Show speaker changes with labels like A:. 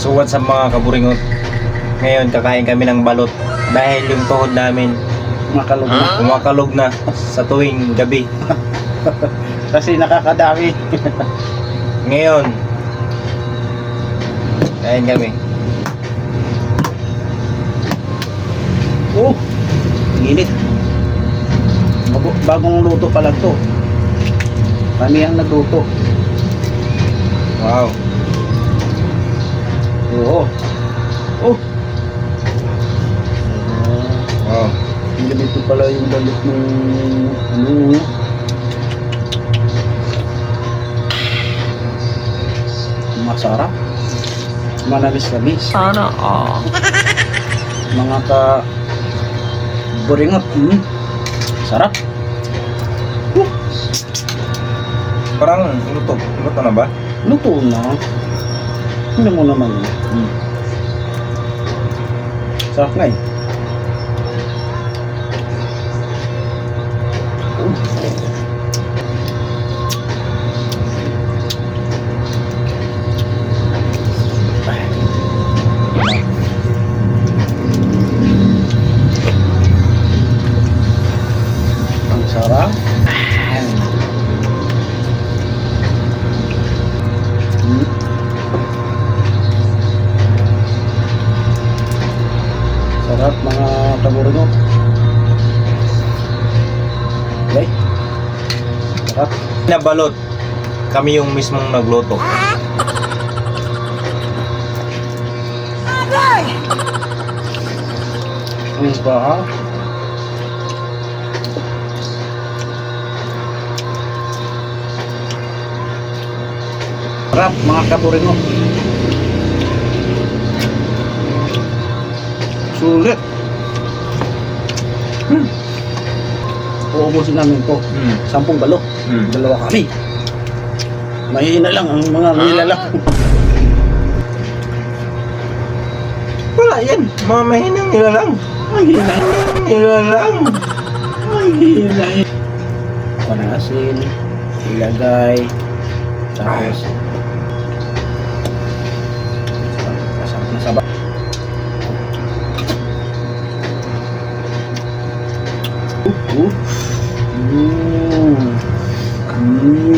A: So what's up mga kaburingot? Ngayon kakain kami ng balot dahil yung tuhod namin
B: Makalog na.
A: kumakalog na sa tuwing gabi.
B: Kasi nakakadami.
A: Ngayon, kain kami.
B: Oh, init. Bago, bagong luto pa lang to. Kami ang nagluto.
A: Wow.
B: Oo. Oh.
A: Wow.
B: Ganito pala yung dalit ng ano. Masarap. Manalis-nalis.
C: Sana all.
B: Mga ka buringot. Mm. Sarap.
A: Parang luto. Luto na ba?
B: Luto na. Hindi mo naman. Mm. Sarap nga eh. Sarap. Sarap mga kaburino. Okay. Sarap.
A: Na balot. Kami yung mismong nagluto.
B: Ang sarap. Sarap mga kaburino. Sulit. Hmm. Uubusin namin to.
A: Hmm.
B: Sampung balok.
A: Hmm.
B: Dalawa kami. Mahina lang ang mga nilalang.
A: Wala yan. Mga mahinang nila lang.
B: Mahina.
A: Nila lang.
B: Mahina. Panasin. Ilagay. Tapos. Masarap na sabak. Mm. Mm. Mm.